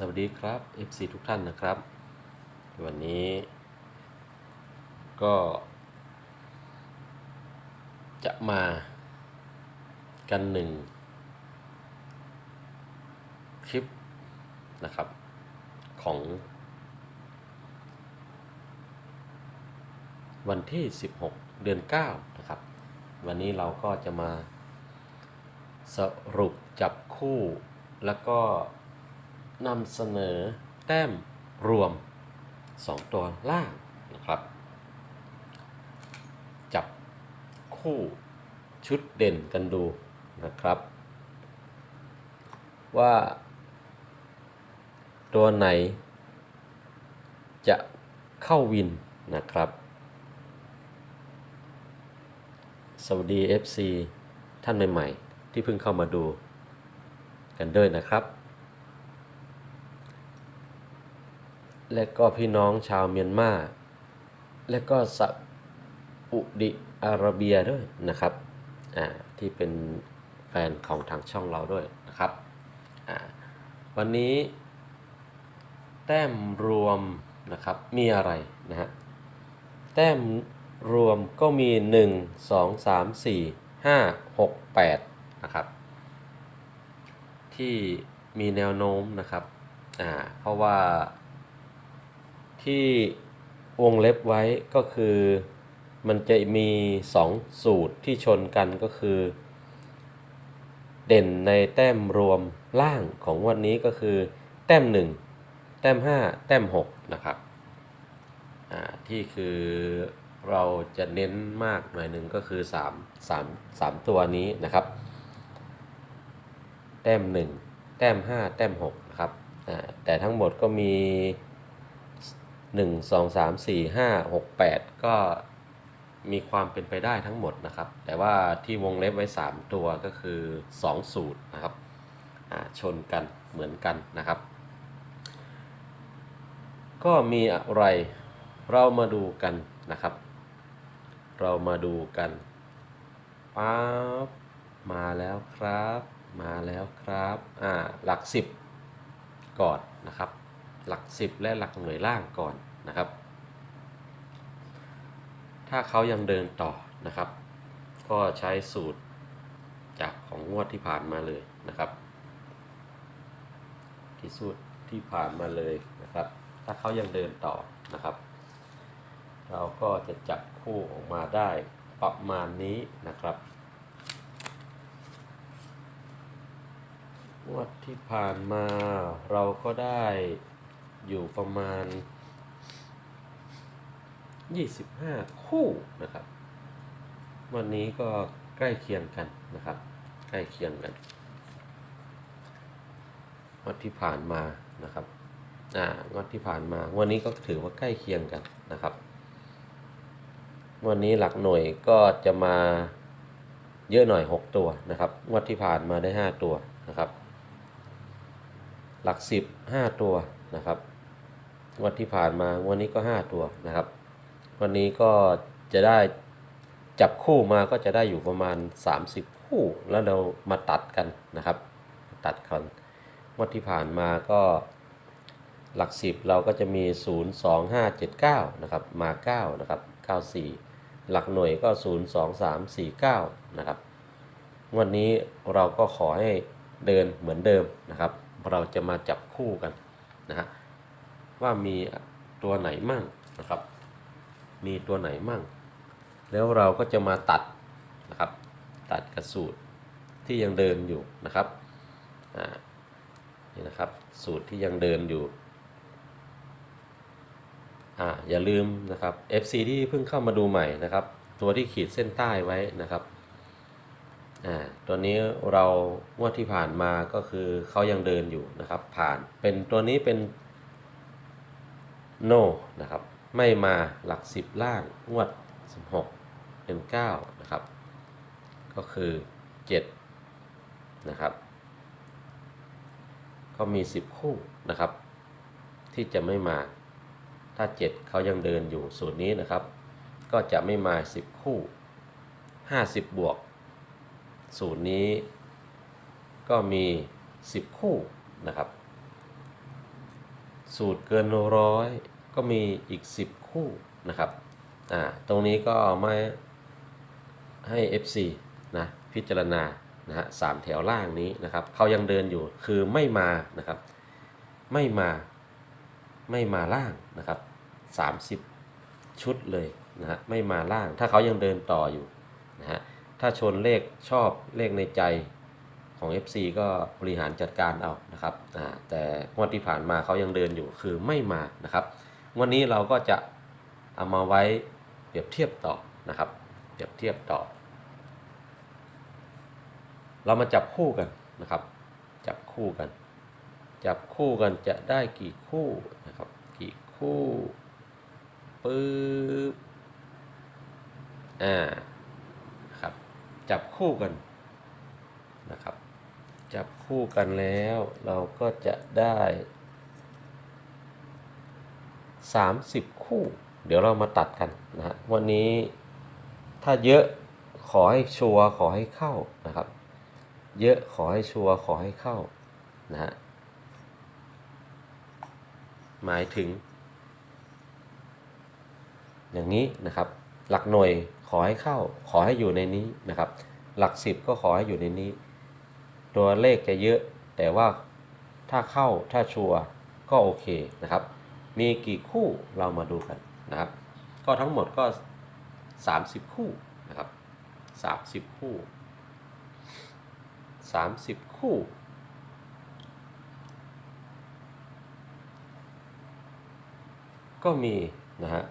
สวัสดีครับ FC ทุกท่านนะครับ วันนี้ก็ จะมากันหนึ่งคลิปนะครับ ของ วันที่ 16 เดือน 9 นะครับ วันนี้เราก็จะมาสรุปจับคู่แล้วก็ นำเสนอแต้มรวม 2 ตัวล่างนะครับ จับคู่ชุดเด่นกันดูนะครับ ว่า ตัวไหน จะเข้าวินนะครับ สวัสดี FC ท่านใหม่ ๆ ที่เพิ่งเข้ามาดูกันด้วยนะครับ และก็พี่น้องชาวเมียนมา และก็ซาอุดิอาระเบียด้วยนะครับอ่าที่เป็นแฟนของทางช่องเราด้วยนะครับอ่าวันนี้แต้มรวมนะครับมีอะไรนะฮะแต้มรวมก็มี 1 2 3 4 5 6 8นะครับที่มีแนวโน้มนะครับอ่าเพราะว่า ที่วงเล็บไว้ก็คือมันจะมี2สูตรที่ชนกันก็คือ เด่นในแต้มรวมล่างของวันนี้ก็คือ แต้ม1แต้ม5แต้ม6นะครับที่คือเราจะเน้นมากหน่อยหนึ่งก็คือ3 3 3ตัวนี้นะครับ แต้ม1แต้ม5แต้ม6นะครับแต่ทั้งหมดก็มี 1 2 3 4 5 6 8 ก็มีความเป็นไปได้ทั้งหมดนะครับ แต่ว่าที่วงเล็บไว้ 3 ตัวก็คือ 2 สูตรนะครับชนกันเหมือนกันนะครับ ก็มีอะไรเรามาดูกันนะครับ เรามาดูกันป๊าบมาแล้วครับ มาแล้วครับอ่าหลักสิบก่อนนะครับ หลักสิบและหลักหน่วยล่างก่อนนะครับ ถ้าเขายังเดินต่อนะครับ ก็ใช้สูตรจากของงวดที่ผ่านมาเลยนะครับที่สูตรที่ผ่านมาเลยนะครับ ถ้าเขายังเดินต่อนะครับ เราก็จะจับคู่ออกมาได้ประมาณนี้นะครับงวดที่ผ่านมาเราก็ได้ อยู่ประมาณ 25 คู่นะครับ วันนี้ก็ใกล้เคียงกันนะครับ ใกล้เคียงกันวันที่ผ่านมานะครับอ่างวดที่ผ่านมาวันนี้ก็ถือว่าใกล้เคียงกันนะครับ วันนี้หลักหน่วยก็จะมาเยอะหน่อย 6 ตัวนะครับงวดที่ผ่านมาได้ 5 ตัวนะครับ หลัก 10 5 ตัวนะครับ วดที่ผ่านมาวันนี้ก็5ตัวนะครับ วันนี้ก็จะได้จับคู่มาก็จะได้อยู่ประมาณ 30 คู่ แล้วเรามาตัดกันนะครับ ตัดกันงวดที่ผ่านมาก็หลัก10เราก็จะมี 0 2 5 7 9นะครับมา9นะครับ94 หลักหน่วยก็ 0 2 3 4 9นะครับวันนี้เราก็ขอให้เดินเหมือนเดิมนะครับ เราจะมาจับคู่กันนะฮะ ว่ามีตัวไหนมั่งนะครับ มีตัวไหนมั่ง แล้วเราก็จะมาตัดนะครับ ตัดกระสูตรที่ยังเดินอยู่นะครับอ่านี่นะครับสูตรที่ยังเดินอยู่อ่าอย่าลืมนะครับ FC ที่เพิ่งเข้ามาดูใหม่นะครับ ตัวที่ขีดเส้นใต้ไว้นะครับอ่าตัวนี้เรางวดที่ผ่านมาก็คือเขายังเดินอยู่นะครับ ผ่านเป็นตัวนี้เป็น no นะครับ ไม่มาหลัก 10 ล่างงวด 16 เป็น 9 นะครับ ก็คือ 7 นะครับ ก็มี 10 คู่นะครับ ที่จะไม่มา ถ้า 7 เขายังเดินอยู่สูตรนี้นะครับ ก็จะไม่มา 10 คู่ 50 บวก สูตรนี้ก็มี 10 คู่นะครับ สูตรเกินร้อยก็มีอีก 10 คู่นะครับอ่าตรงนี้ก็ไม่ให้ FC นะพิจารณานะฮะสามแถวล่างนี้นะครับเขายังเดินอยู่คือไม่มานะครับ ไม่มาไม่มาล่างนะครับ 30 ชุดเลยนะฮะไม่มาล่าง ถ้าเขายังเดินต่ออยู่นะฮะถ้าชนเลขชอบเลขในใจ ของ FC ก็บริหารจัดการเอานะครับแต่งวดที่ผ่านมาเขายังเดินอยู่คือไม่มานะครับวันนี้เราก็จะเอามาไว้เปรียบเทียบต่อนะครับเปรียบเทียบต่อ เรามาจับคู่กันนะครับ จับคู่กัน จับคู่กันจะได้กี่คู่นะครับกี่คู่ปึ๊บอ่าครับจับคู่กันนะครับ จับคู่กันแล้ว เราก็จะได้ 30 คู่ เดี๋ยวเรามาตัดกันนะฮะวันนี้ถ้าเยอะขอให้ชัวร์ขอให้เข้านะครับ เยอะขอให้ชัวร์ขอให้เข้านะฮะหมายถึง อย่างนี้นะครับ หลักหน่วยขอให้เข้า ขอให้อยู่ในนี้นะครับ หลักสิบก็ขอให้อยู่ในนี้ ตัวเลขจะเยอะ แต่ว่าถ้าเข้าถ้าชัวร์ก็โอเคนะครับ มีกี่คู่เรามาดูกันนะครับ ก็ทั้งหมดก็ 30 คู่นะครับ 30 คู่ 30 คู่ก็มีนะฮะ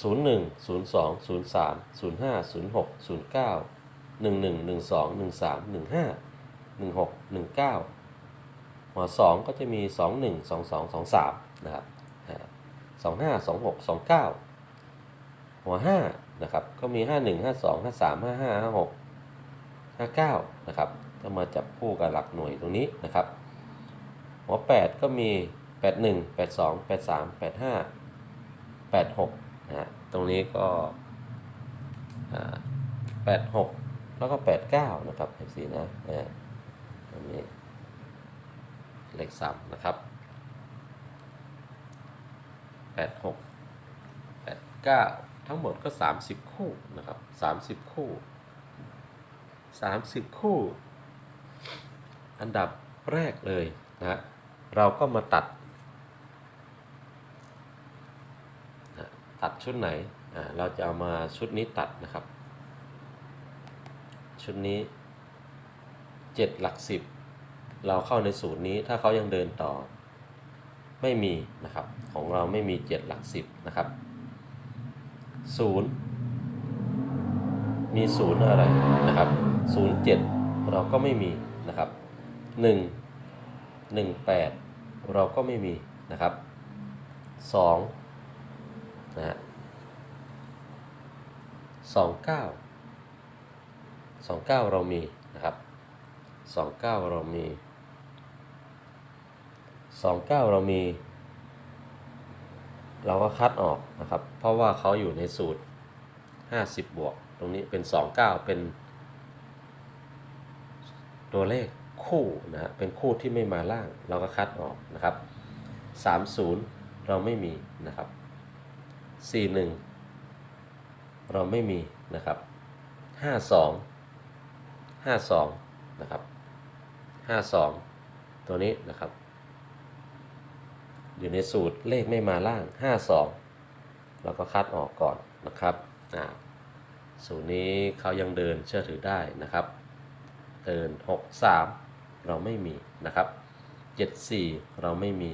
01 02 03 05 06 09 11 12 13 15 16 19 หัว 2 ก็จะมี 21 22 23 นะครับ 25 26 29 หัว 5 นะครับ ก็มี 51 52 53 55 56 59 นะครับก็มาจับคู่กับหลักหน่วยตรงนี้นะครับ หัว 8 ก็มี 81 82 83 85 86 นะฮะ ตรงนี้ก็86 แล้วก็ 89 นะครับเอฟซีนะ นี้เลขสามนะครับ86 89ทั้งหมดก็30คู่นะครับ30คู่30คู่ อันดับแรกเลยนะฮะเราก็มาตัดนะตัดชุดไหนอ่าเราจะเอามาชุดนี้ตัดนะครับ ชุดนี้ 7 หลัก 10 เราเข้าในสูตรนี้ถ้าเขายังเดินต่อ ไม่มีนะครับ ของเราไม่มี 7 หลัก 10 นะครับ 0 มี 0 อะไรนะครับ 07 เราก็ไม่มีนะครับ 1 18 เราก็ไม่มีนะครับ2นะฮะ29 29 เรามีนะครับ 29เรามี29เรามี เราก็คัดออกนะครับ เพราะว่าเขาอยู่ในสูตร50บวก ตรงนี้เป็น29เป็น ตัวเลขคู่นะฮะเป็นคู่ที่ไม่มาล่าง เราก็คัดออกนะครับ30เราไม่มีนะครับ41เราไม่มีนะครับ52 52นะครับ 52 ตัวนี้นะครับ อยู่ในสูตรเลขไม่มาล่าง 52 เราก็คัดออกก่อนนะครับสูตรนี้เขายังเดินเชื่อถือได้นะครับ เดิน 63 เราไม่มีนะครับ 74 เราไม่มี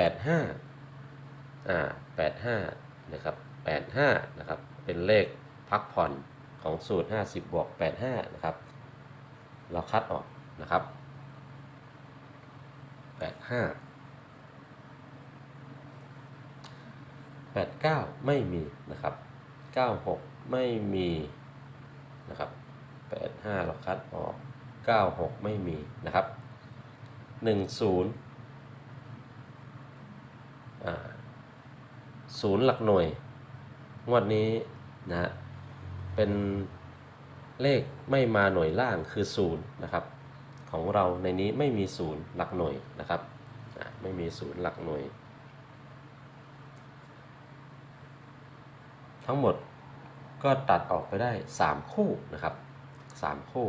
85อ่า85 นะครับ 85 นะครับ เป็นเลขพักผ่อนของสูตร 50 บวก 85 นะครับ เราคัดออก นะครับ85 89ไม่มีนะครับ96ไม่มีนะครับ85เราคัดออก96ไม่มีนะครับ10อ่าศูนย์หลักหน่วย งวดนี้นะฮะเป็นเลขไม่มาหน่วยล่างคือศูนย์นะครับ ของเราในนี้ไม่มีศูนย์หลักหน่วยนะครับไม่มีศูนย์หลักหน่วย ทั้งหมดก็ตัดออกไปได้ 3 คู่นะครับ 3 คู่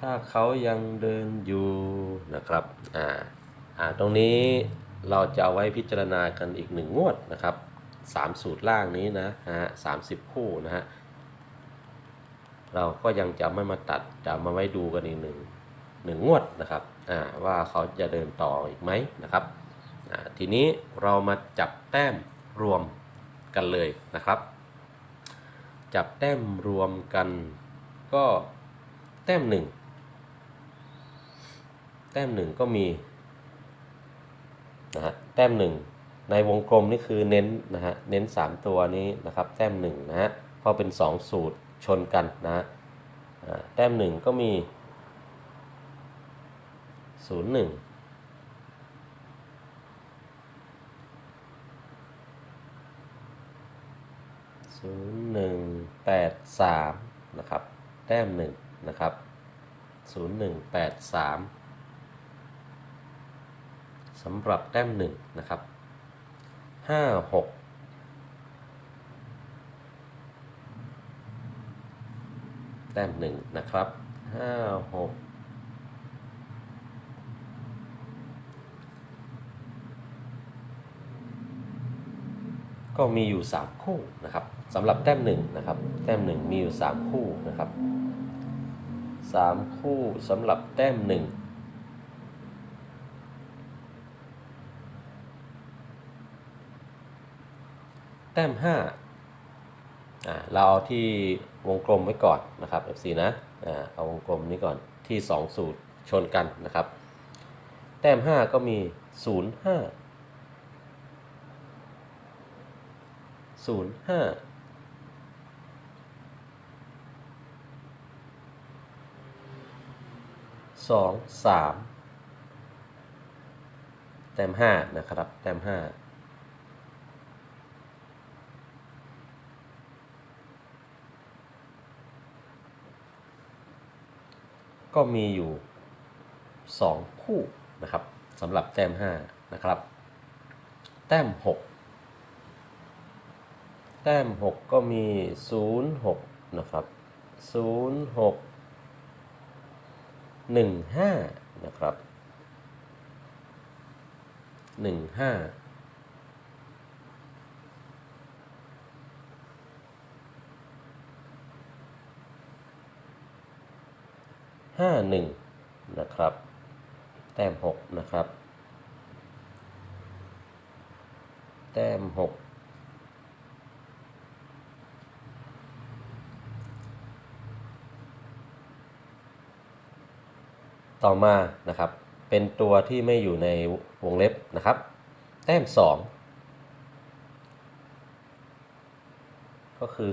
ถ้าเขายังเดินอยู่นะครับอ่าอ่าตรงนี้เราจะเอาไว้พิจารณากันอีกหนึ่งงวดนะครับ สามสูตรล่างนี้นะฮะสามสิบคู่นะฮะเราก็ยังจะไม่มาตัดจะมาไว้ดูกันอีกหนึ่งหนึ่งงวดนะครับอ่าว่าเขาจะเดินต่ออีกไหมนะครับอ่าทีนี้เรามาจับแต้มรวมกันเลยนะครับ จับแต้มรวมกันก็แต้มหนึ่งแต้มหนึ่งก็มีนะฮะแต้มหนึ่ง ในวงกลมนี่คือเน้นนะฮะเน้น 3 ตัวนี้นะครับแต้มหนึ่งนะฮะเพราะเป็น 2 สูตรชนกันนะฮะแต้มหนึ่งก็มี 0 1ศูนย์หนึ่งแปดสามนะครับ แต้มหนึ่งนะครับศูนย์หนึ่งแปดสามสำหรับแต้มหนึ่งนะครับ ห้าหกแต้มหนึ่งนะครับห้าหกก็มีอยู่ 3 คู่นะครับสำหรับแต้มหนึ่งนะครับ แต้มหนึ่งมีอยู่ 3 คู่นะครับสามคู่สำหรับแต้มหนึ่ง แต้ม5อ่าเราเอาที่วงกลมไว้ก่อนนะครับ FC นะอ่าเอาวงกลมนี้ก่อนที่ 2 สูตรชนกันนะครับ แต้ม 5 ก็มี 0 5 0 5 2 3 แต้ม 5 นะครับ แต้ม 5 ก็มีอยู่ 2 คู่นะครับสำหรับแต้ม 5 นะครับ แต้ม 6 แต้ม 6 ก็มี 0 6 นะครับ 0 6 1 5 นะครับ 1 5 ห้าหนึ่งนะครับ แต้มหกนะครับ แต้มหกต่อมานะครับ เป็นตัวที่ไม่อยู่ในวงเล็บนะครับ แต้มสองก็คือ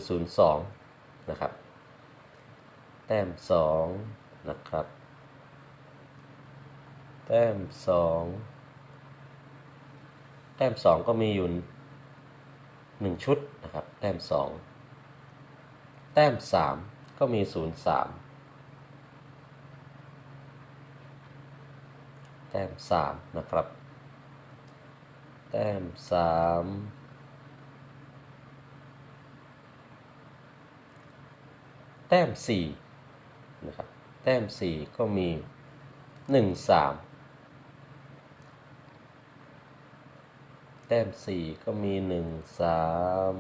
02 นะครับ แต้มสอง นะครับ แต้มสองแต้มสองก็มีอยู่หนึ่งชุดนะครับ แต้มสองแต้มสามก็มีศูนย์สามแต้มสามนะครับ แต้มสามแต้มสี่นะครับ แต้มสี่ก็มีหนึ่งสามแต้มสี่ก็มีหนึ่งสาม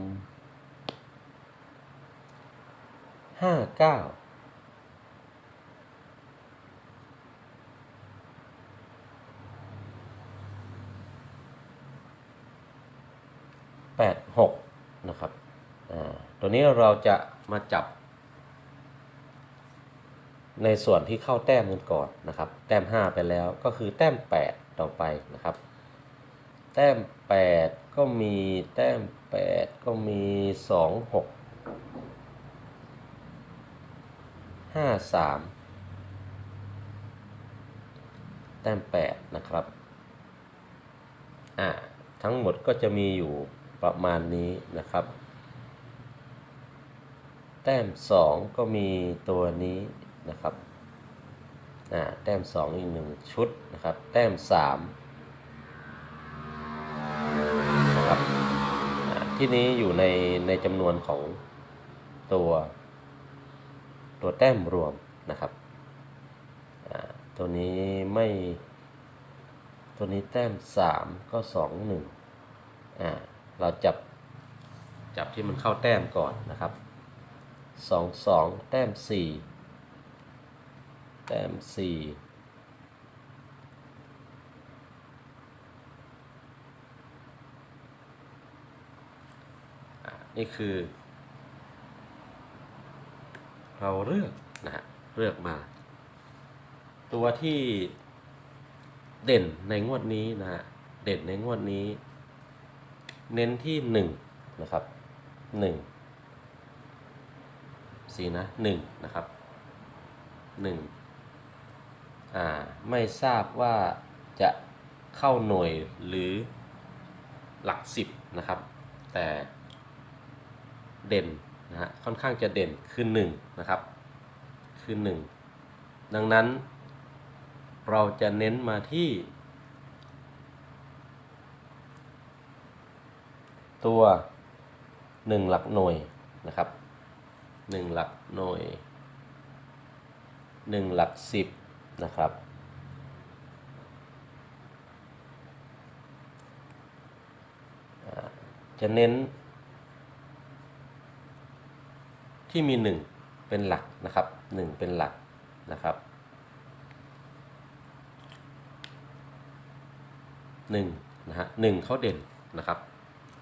ห้าเก้าแปดหกนะครับ ตัวนี้เราจะมาจับ ในส่วนที่เข้าแต้มกันก่อนนะครับ แต้ม 5 ไปแล้วก็คือแต้ม 8 ต่อไปนะครับ แต้ม 8 ก็มีแต้ม 8 ก็มี 2 6 5 3 แต้ม 8 นะครับอ่าทั้งหมดก็จะมีอยู่ประมาณนี้นะครับ แต้มสองก็มีตัวนี้ นะครับแต้มสองอีกหนึ่งชุดนะครับ แต้มสามนะครับที่นี้อยู่ในในจำนวนของตัวตัวแต้มรวมนะครับตัวนี้ไม่ตัวนี้แต้มสามก็สองหนึ่งอ่าเราจับจับที่มันเข้าแต้มก่อนนะครับสองสองแต้มสี่ แต้มสี่อะนี่คือ เราเลือกนะฮะเลือกมา ตัวที่เด่นในงวดนี้นะฮะเด่นในงวดนี้ เน้นที่หนึ่งนะครับหนึ่งสีนะหนึ่งนะครับหนึ่ง ไม่ทราบว่าจะเข้าหน่วยหรือหลักสิบนะครับ แต่เด่นนะฮะค่อนข้างจะเด่นคือหนึ่งนะครับ คือหนึ่งดังนั้น เราจะเน้นมาที่ ตัวหนึ่งหลักหน่วยนะครับหนึ่งหลักหน่วยหนึ่งหลักสิบ นะครับ จะเน้น ที่มีหนึ่งเป็นหลักนะครับหนึ่งเป็นหลักนะครับหนึ่งนะฮะหนึ่งเขาเด่นนะครับ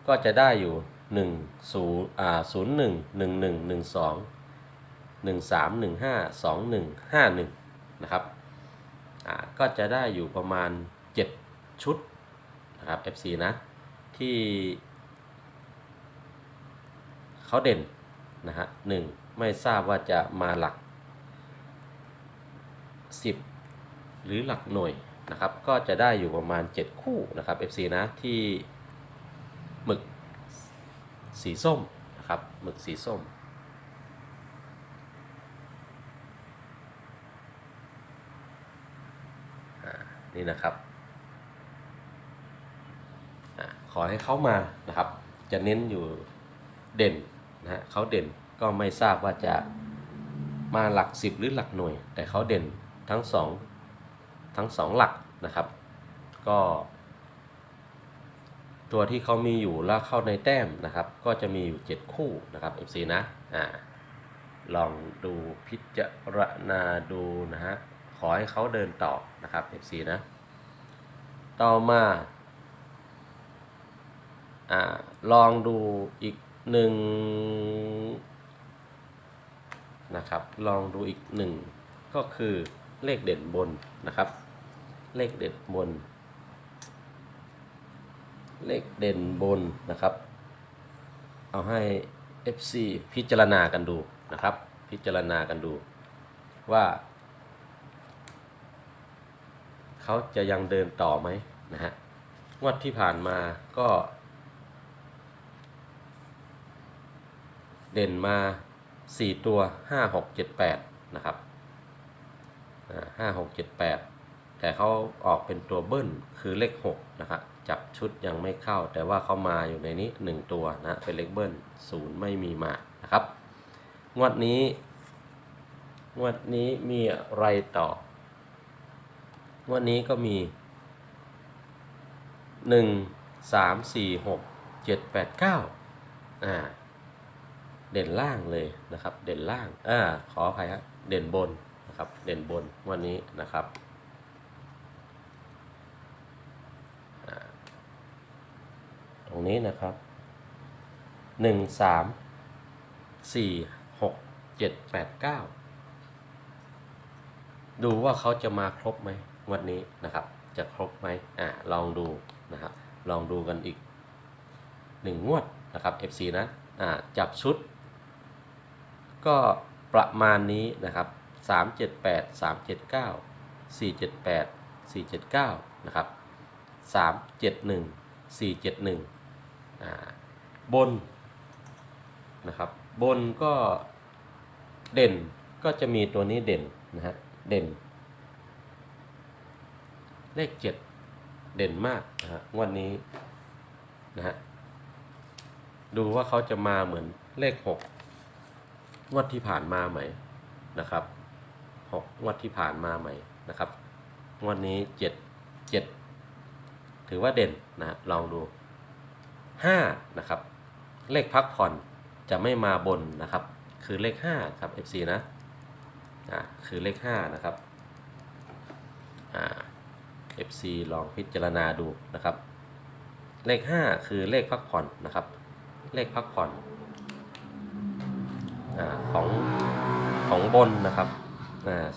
ก็จะได้อยู่หนึ่งศูนย์อ่าศูนย์หนึ่งหนึ่งหนึ่งหนึ่งสองหนึ่งสามหนึ่งห้าสองหนึ่งห้าหนึ่ง ก็จะได้อยู่ประมาณเจ็ดชุดนะครับ FC นะที่เขาเด่นนะฮะหนึ่งไม่ทราบว่าจะมาหลักสิบหรือหลักหน่วยนะครับ ก็จะได้อยู่ประมาณ 7 คู่นะครับ FC นะที่หมึกสีส้มนะครับหมึกสีส้ม อ่า นี่นะครับขอให้เขามานะครับ จะเน้นอยู่เด่นนะฮะเขาเด่นก็ไม่ทราบว่าจะมาหลักสิบหรือหลักหน่วย แต่เขาเด่นทั้งสองทั้งสองหลักนะครับ ก็ ตัวที่เขามีอยู่แล้วเข้าในแต้มนะครับ ก็จะมีอยู่ 7 คู่นะครับ FC นะอ่าลองดูพิจารณาดูนะฮะ อให้เขาเดินต่อนะครับ FC นะ ต่อมาอลองดูอีกหนึ่งนะครับ ลองดูอีกหนึ่งก็คือเลขเด่นบนนะครับ เลขเด่นบน เลขเด่นบนนะครับ เอาให้ FC พิจารณากันดูนะครับ พิจารณากันดูว่า เขาจะยังเดินต่อไหมนะฮะงวดที่ผ่านมาก็ เด่นมา 4 ตัว 5 6 7 8 นะครับห้าหกเจ็ดแปดแต่เขาออกเป็นตัวเบิ้ลคือเลข 6 นะครับจับชุดยังไม่เข้า แต่ว่าเขามาอยู่ในนี้ 1 ตัวนะเป็นเลขเบิ้ลศูนย์ไม่มีมานะครับ งวดนี้ งวดนี้มีอะไรต่อ วดนี้ก็มี 1 3 4 6 7 8 9อ่าเด่นล่างเลยนะครับ เด่นล่างอ่าขออภัยครับเด่นบนนะครับ เด่นบนวันนี้นะครับตรงนี้นะครับหนึ่งสามสี่หกเจ็ดแปดเก้าดูว่าเขาจะมาครบไหม วันนี้นะครับ จะครบไหมอ่าลองดูนะครับลองดูกันอีกหนึ่งงวดนะครับ FC นะอ่าจับชุด ก็ประมาณนี้นะครับ 378 379 478 479นะครับ371 471อ่าบนนะครับบนก็เด่นก็จะมีตัวนี้เด่นนะฮะเด่น เลขเจ็ดเด่นมากนะฮะงวันนี้นะฮะดูว่าเขาจะมาเหมือนเลขหกงวดที่ผ่านมาไหมนะครับหกงวดที่ผ่านมาไหมนะครับงวดนี้เจ็ดเจ็ดถือว่าเด่นนะฮะลองดูห้านะครับ เลขพักผ่อนจะไม่มาบนนะครับ คือเลขห้าครับ FC นะอ่าคือเลขห้านะครับอ่า FC ลองพิจารณาดูนะครับ เลข 5 คือเลขพักผ่อนนะครับ เลขพักผ่อนอของของบนนะครับ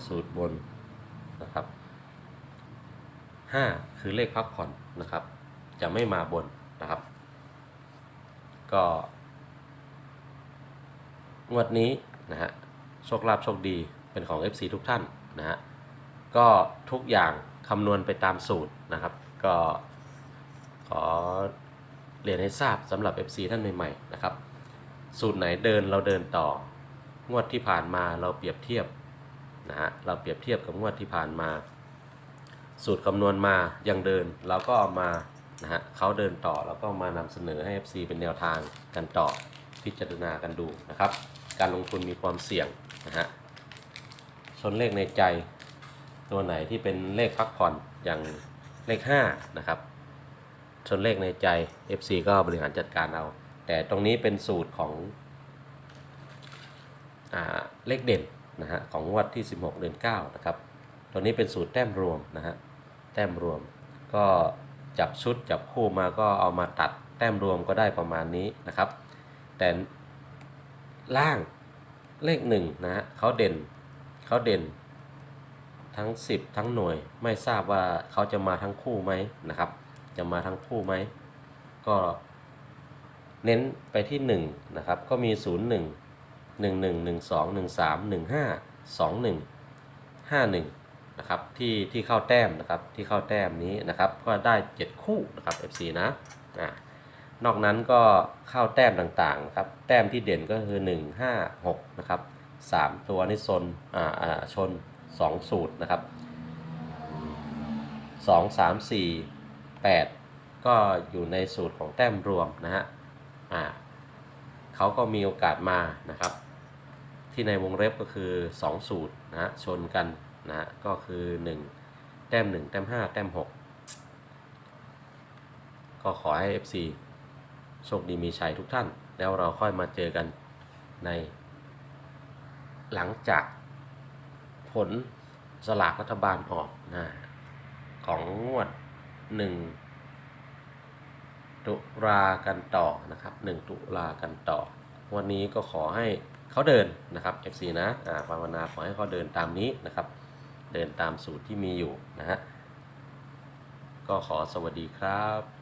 สูตรบนนะครับ 5 คือเลขพักผ่อนนะครับ จะไม่มาบนนะครับ ก็งวดนี้นะฮะโชคลาภโชคดีเป็นของ FC ทุกท่านนะฮะก็ทุกอย่าง คำนวณไปตามสูตรนะครับ ก็ขอเรียนให้ทราบสำหรับ FC ท่านใหม่ๆนะครับ สูตรไหนเดินเราเดินต่อ งวดที่ผ่านมาเราเปรียบเทียบนะฮะเราเปรียบเทียบกับงวดที่ผ่านมา สูตรคำนวณมายังเดินเราก็เอามานะฮะเขาเดินต่อแล้วก็มานำเสนอให้ FC เป็นแนวทางกันต่อพิจารณากันดูนะครับ การลงทุนมีความเสี่ยงนะฮะชนเลขในใจ ตัวไหนที่เป็นเลขพักผ่อนอย่างเลข5นะครับส่วนเลขในใจ FC ก็บริหารจัดการเอา แต่ตรงนี้เป็นสูตรของอเลขเด่นนะฮะของงวดที่ 16 เดือน9นะครับตัวนี้เป็นสูตรแต้มรวมนะฮะแต้มรวม ก็จับชุดจับคู่มาก็เอามาตัดแต้มรวมก็ได้ประมาณนี้นะครับ แต่ล่างเลข1นะฮะเขาเด่นเขาเด่น ทั้ง 10 ทั้งหน่วย ไม่ทราบว่าเขาจะมาทั้งคู่ไหมนะครับ จะมาทั้งคู่ไหม ก็เน้นไปที่1นะครับ ก็มี 0 1 1 1 1 2 1 3 1 5 2 1 5 1นะครับที่ที่เข้าแต้มนะครับที่เข้าแต้มนี้นะครับ ก็ได้ 7 คู่นะครับ FC นะอ่านอกนั้นก็เข้าแต้มต่างๆครับ แต้มที่เด่นก็คือ 1 5 6นะครับ3ตัวนี่ซนอ่าอ่าชน 2 สูตรนะครับ 2 3 4 8 ก็อยู่ในสูตรของแต้มรวมนะฮะอ่าเขาก็มีโอกาสมานะครับ ที่ในวงเล็บก็คือ 2 สูตรนะฮะชนกันนะฮะก็คือ 1 แต้ม 1 แต้ม 5 แต้ม 6 ก็ขอให้ FC โชคดีมีชัยทุกท่าน แล้วเราค่อยมาเจอกันในหลังจาก ผลสลากรัฐบาลออกนะของงวด1ตุลากันต่อนะครับ1ตุลากันต่อ วันนี้ก็ขอให้เขาเดินนะครับ FC นะอ่าภาวนาขอให้เขาเดินตามนี้นะครับ เดินตามสูตรที่มีอยู่นะฮะก็ขอสวัสดีครับ